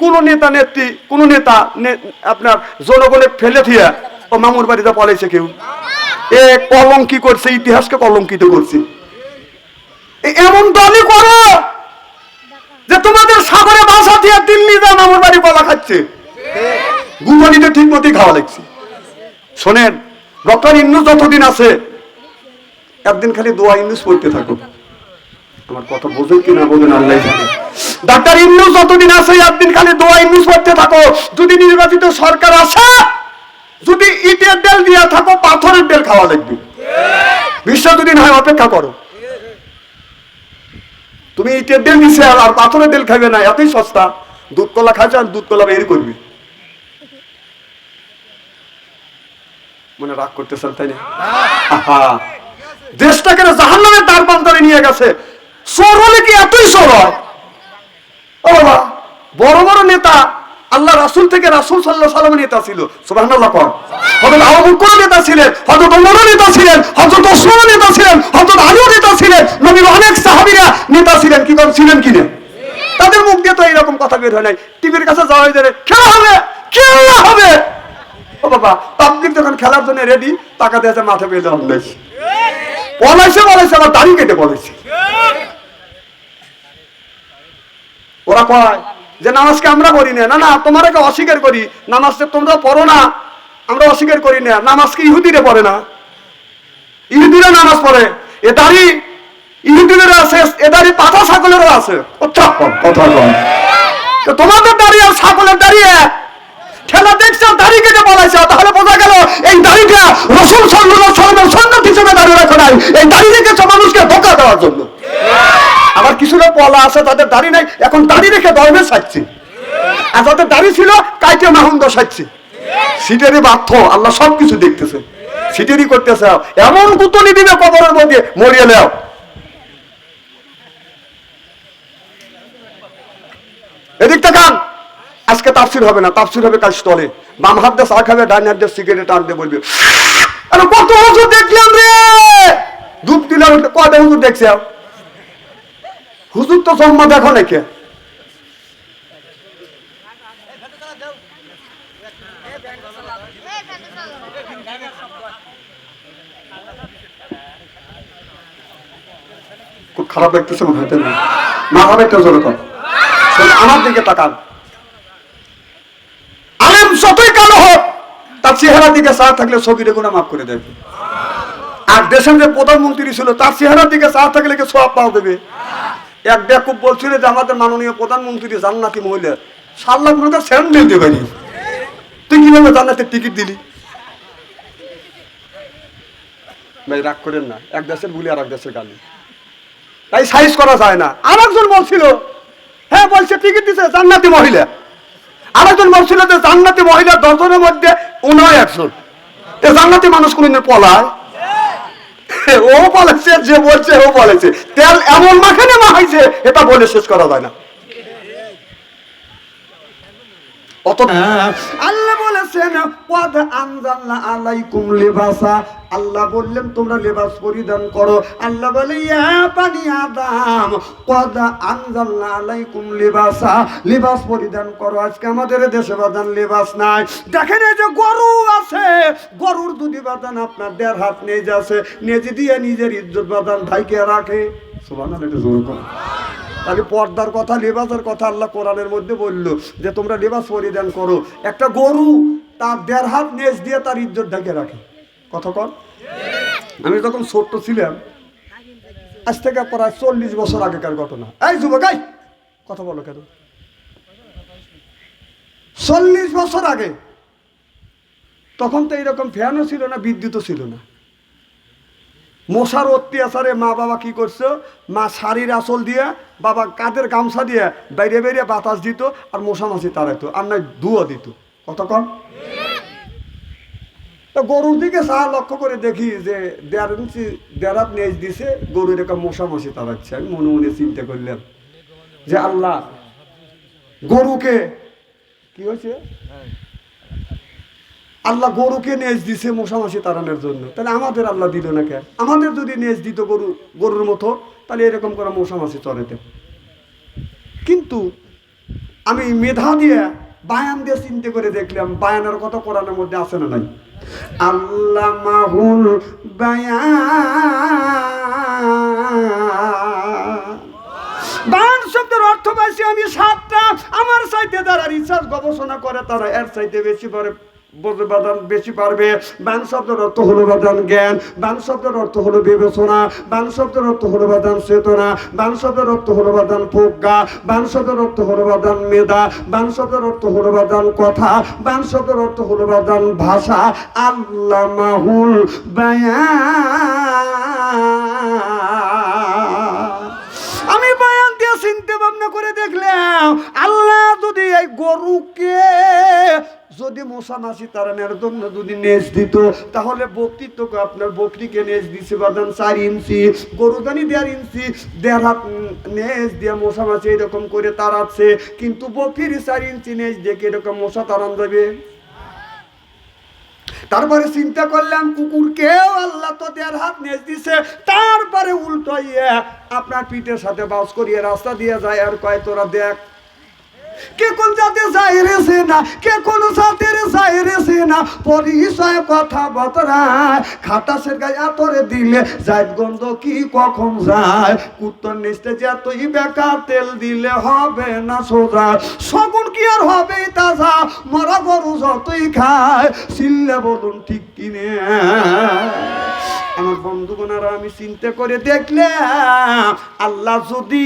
কোন নেতা নেত্রী, কোন নেতা আপনার জনগণে ফেলে দিয়ে ও মামুর বাড়িতে পলাইছে কেউ? এ কলঙ্কি করছে, ইতিহাসকে কলঙ্কিত করছে। এমন দলই করো যে তোমাদের সাগরে বাসা দিয়ে দিল্লি যা মামুর বাড়ি পলা খাচ্ছে। গুগলিতে ঠিক মতোই খাওয়া লাগছে। শোনেন, ডক্টর ইন্নুস যতদিন আছে, একদিন খালি দোয়া ইন্দুস পড়তে থাকো আমার কথা বোঝেন কি না বোঝেন আল্লাহ জানে। ডাক্তার ইন্নুস যতদিন আছে, একদিন খালি দোয়া ইন্নুস পড়তে থাকো। যদি নির্বাচিত সরকার আসে, যদি ইটের ডেল দিয়া থাকো, পাথরের ডেল খাওয়া লাগবে। বিশ্ব দুদিন হয়, অপেক্ষা করো। তুমি ইটের ডেল দিছে, আর পাথরের ডেল খাবে না, এতই সস্তা। দুধ কলা খাচ্ছে আর দুধ কলা বের করবি। মনে রাগ করতেছেন, তাই না? দেশটাকে জাহান নামে তার পান্তারে নিয়ে গেছে। চোর হলে কি এতই চোর হয় ও বাবা, বড় বড় নেতা আল্লাহ রাসুল থেকে রাসুল সাল্লাহ সাল্লাম নেতা ছিল সুবাহ কন হজরত আবু নেতা ছিলেন হজরত ওমর নেতা ছিলেন হজরত ওসমান নেতা ছিলেন হজরত আলী নেতা ছিলেন, নবীর অনেক সাহাবীরা নেতা ছিলেন, কি করেন ছিলেন কি না? তাদের মুখ দিয়ে তো এইরকম কথা বের হয় নাই। টিভির কাছে যাওয়া হয়ে যায় খেলা হবে খেলা হবে। ও বাবা, পাবলিক যখন খেলার জন্য রেডি টাকা দিয়েছে মাথা পেয়ে যাওয়া হয়েছে পলাইছে বলাইছে আবার দাড়ি কেটে বলেছে। ওরা কয় যে নামাজকে আমরা করি না। না না তোমারকে অস্বীকার করি। নামাজকে তোমরা পড়ো না আমরা অস্বীকার করি না। নামাজকে ইহুদিরে পড়ে না? ইহুদিরা নামাজ পড়ে। এ দাড়ি ইহুদিদের আছে এ দাড়ি পাতা ছাগলেরও আছে। তো তোমাদের দাড়ি আর ছাগলের দাড়ি এক খেলা দেখছ দাড়ি কেটে বলাইছে। তাহলে বোঝা গেল, এই দাড়িটা রসুল সাল্লাল্লাহু সাল্লামের সন্ন্যত হিসেবে দাঁড়িয়ে রাখা নাই। এই দাড়ি রেখেছে মানুষকে ধোকা দেওয়ার জন্য। কিছু লোক পলা আছে, তাদের দাড়ি নাই। এখন দাড়ি রেখে ধর্মে সাজছে। আর যাদের দাড়ি ছিল, কাইটে মাহুন্দ সাজছে। সিটেরই বাধ্য, আল্লাহ সব কিছু দেখতেছে। সিটেরই করতেছে। এমন কুতলি দিবে কবরের মধ্যে, মরিয়ে নেও। এদিক আজকে তাফসির হবে না, তাফসির হবে কাল স্টলে বাম হাত দিয়ে চা খাবে, ডান হাত দিয়ে সিগারেট টানতে বলবে কত হুজুর দেখলাম রে! ধূপ দিলাম, কয়টা হুজুর দেখছে? হুজুর তো জন্ম দেখো নাকি? খুব খারাপ লাগতেছে মনে হয় না? একটা জোরে কর। আমার দিকে তাকান। আলেম যতই কালো হোক, তার চেহারার দিকে চা থাকলে ছবিরে গুণা মাফ করে দেবে। আর দেশের যে প্রধানমন্ত্রী ছিল, তার চেহারার দিকে চা থাকলে কি সব পাও দেবে? এক বেকুব বলছিল যে আমাদের মাননীয় প্রধানমন্ত্রী জান্নাতি মহিলা সাত লাখ মনে স্যান্ডেল দেবে নি। তুই কীভাবে জান্নাতের টিকিট দিলি? ভাই, রাগ করেন না, এক দেশের বুলি আর এক দেশের গালি। তাই সাইজ করা যায় না। আর একজন বলছিল হ্যাঁ বলছে টিকিট দিছে জান্নাতি মহিলা। আর একজন বলছিল যে জান্নাতি মহিলা দশজনের মধ্যে উনয় একজন। এ জান্নাতি মানুষ কোনদিন পলায়? ও বলেছে, যে বলছে ও বলেছে। তেল এমন মাখানে মাখাইছে, এটা বলে শেষ করা যায় না। অত আল্লাহ বলেছেন ওয়াদ আলাইকুম লিবাসা। আল্লাহ বললেন তোমরা লেবাস পরিধান করো। আল্লাহ বলে ইয়া বানি আদম আনজালনা আলাইকুম লিবাসা। লিবাস পরিধান করো আজকে আমাদের দেশে বাদান লেবাস নাই। দেখেন এই যে গরু আছে গরুর দুধি বাদান আপনার দেড় হাত নিয়ে যাচ্ছে নেজে দিয়ে নিজের ইজ্জত বাদান ঢাইকে রাখে। সুবহানাল্লাহ এটা জোর করো। তাহলে পর্দার কথা, লেবাসের কথা আল্লাহ কোরআনের মধ্যে বলল যে তোমরা লেবাস পরিধান করো। একটা গরু তার দেড় হাত নেজ দিয়ে তার ইজ্জত ঢেকে রাখে। কথা কর আমি যখন ছোট্ট ছিলাম, আজ থেকে প্রায় চল্লিশ বছর আগেকার ঘটনা। এই যুবক, এই! কথা বলো কেন? চল্লিশ বছর আগে, তখন তো এরকম ফ্যানও ছিল না, বিদ্যুৎও ছিল না। মশার অত্যাচারে মা বাবা কি করছে? মা শাড়ির আসল দিয়ে, বাবা কাঁধের গামছা দিয়ে বাইরে বাইরে বাতাস দিত আর মশা মাছি তাড়াইতো, আর নয় ধুয়ো দিত। কতক্ষণ তো গরুর দিকে চা লক্ষ্য করে দেখি যে দেড় ইঞ্চি দেড়াত নেজ দিছে, গরুর এরকম মশা মাছি তাড়াচ্ছে। আমি মনে মনে চিন্তা করলাম যে আল্লাহ, গরুকে কি হয়েছে? আল্লাহ গরুকে নেজ দিছে মশামাছি তাড়ানোর জন্য। তাহলে আমাদের আল্লাহ দিল না কেন? আমাদের যদি নেজ দিত গরু, গরুর মতো, তাহলে এরকম করে মশামাছি চড়াইতে কিন্তু আমি মেধা দিয়ে বায়ান দিয়ে চিন্তা করে দেখলাম বায়ানের কথা কোরআনের মধ্যে আছে না নাই? আল্লাহ মাহুল বায়ান শব্দের অর্থ পাইছি আমি সাতটা। আমার সাইতে যারা রিসার্চ গবেষণা করে, তারা এর সাইতে বেশি বলতে বাদান বেশি পারবে বান শব্দের অর্থ হলো বাদান জ্ঞান, বান শব্দের অর্থ হলো বিবেচনা, বান শব্দের অর্থ হলো বাদান চেতনা, বান শব্দের অর্থ হলো বাদান প্রজ্ঞা, বান শব্দের অর্থ হলো বাদান মেধা, বান শব্দের অর্থ হলো বাদান কথা, বান শব্দের অর্থ হলো বাদান ভাষা আল্লাহ মাহুল বায়ান। আমি বয়ান দিয়ে চিন্তা ভাবনা করে দেখলাম, আল্লাহ যদি এই গরুকে যদি মশা মাসি তাড়ানোর জন্য যদি নেজ দিত, তাহলে তো আপনার বকরিকে নেজ দিছে বাদান চার ইঞ্চি গরু জানি দেড় ইঞ্চি, দেড় হাত নেজ দিয়ে মশা মাছি এরকম করে তাড়াচ্ছে কিন্তু বকরির চার ইঞ্চি নেজ দেখে এরকম মশা তাড়ান দেবে তারপরে চিন্তা করলাম, কুকুরকেও আল্লাহ তো দেড় হাত নেচ দিছে, তারপরে উল্টো ইয়ে আপনার পিঠের সাথে বাস করিয়ে রাস্তা দিয়ে যায়, আর কয়, তোরা দেখ কে কোন জাতে যাই রেছে না কে কোন জাতের যাই রেছে না পরিচয় কথা বতরায় খাটাসের গায়ে আতরে দিলে জায়দ গন্ধ কি কখন যায়? কুত্তর নিচতে যতই বেকার, তেল দিলে হবে না সোজা। সগুন কি আর হবে তাজা মরা গরু যতই খায় সিল্লে বলুন ঠিক কিনে। আমার বন্ধুগণারা আমি চিন্তা করে দেখলাম, আল্লাহ যদি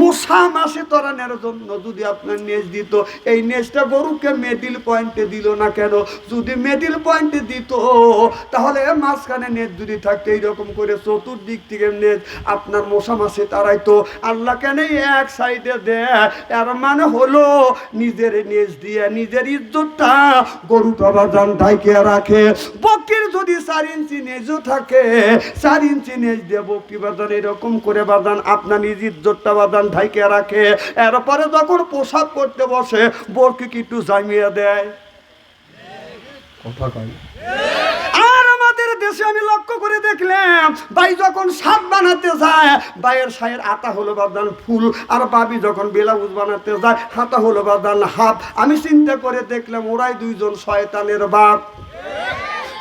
মশা মাসে তরানোর জন্য যদি আপনার নেজ দিত, এই নেজটা গরুকে মেডিল পয়েন্টে দিল না কেন? যদি মেডিল পয়েন্টে দিত, তাহলে মাঝখানে নেজ যদি থাকতো, এইরকম করে চতুর্দিক থেকে নেজ আপনার মশা মাসে তারাইতো আল্লাহ কেন এক সাইডে দেয় এর মানে হলো নিজের নেজ দিয়ে নিজের ইজ্জতটা গরুটা বাজান ঢাইকে রাখে। বকির যদি চার ইঞ্চি নেজও থাকে চার ইঞ্চি নেজ দিয়ে বকি বাজান এরকম করে বাজান আপনার নিজ ইজ্জতটা বাজান ঢাইকে রাখে। এরপরে যখন পোশাক করতে বসে বরকে কি একটু জামিয়ে দেয়? কথা কয়। আর আমাদের দেশে আমি লক্ষ্য করে দেখলাম ভাই যখন শাক বানাতে যায় ভাইয়ের সায়ের আতা হলো বাদান ফুল আর বাবি যখন ব্লাউজ বানাতে যায় হাতা হলো বাদান হাফ। আমি চিন্তা করে দেখলাম ওরাই দুইজন শয়তানের বাপ।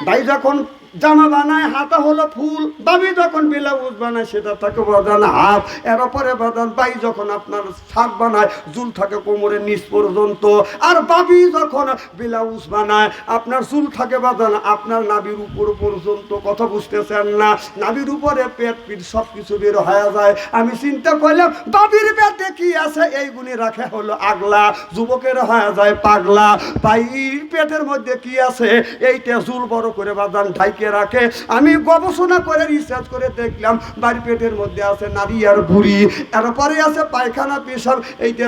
ভাই যখন জামা বানায়, হাতা হলো ফুল, বাবি যখন ব্লাউজ বানায় সেটা থাকে বাদান হাফ এর পরে বাদান, বাই যখন আপনার শাক বানায় জুল থাকে কোমরের নিচ পর্যন্ত, আর বাবি যখন ব্লাউজ বানায়, আপনার চুল থাকে বাদান, আপনার নাবির উপর পর্যন্ত, কথা বুঝতেছেন না? নাবির উপরে পেট পিট সব কিছু বের হয়ে যায়। আমি চিন্তা করলাম, বাবির পেটে কি আছে? এই এইগুলি রাখে হলো আগলা, যুবকের হয়ে যায় পাগলা। ভাই পেটের মধ্যে কি আছে? এইটা চুল বড় করে বাদান ঢাইকে রাখে। আমি গবেষণা করে রিসার্চ করে দেখলাম বাড়ি পেটের মধ্যে আছে নারী আর ভুড়ি এরপরে আছে পায়খানা, পেশাব, এইটা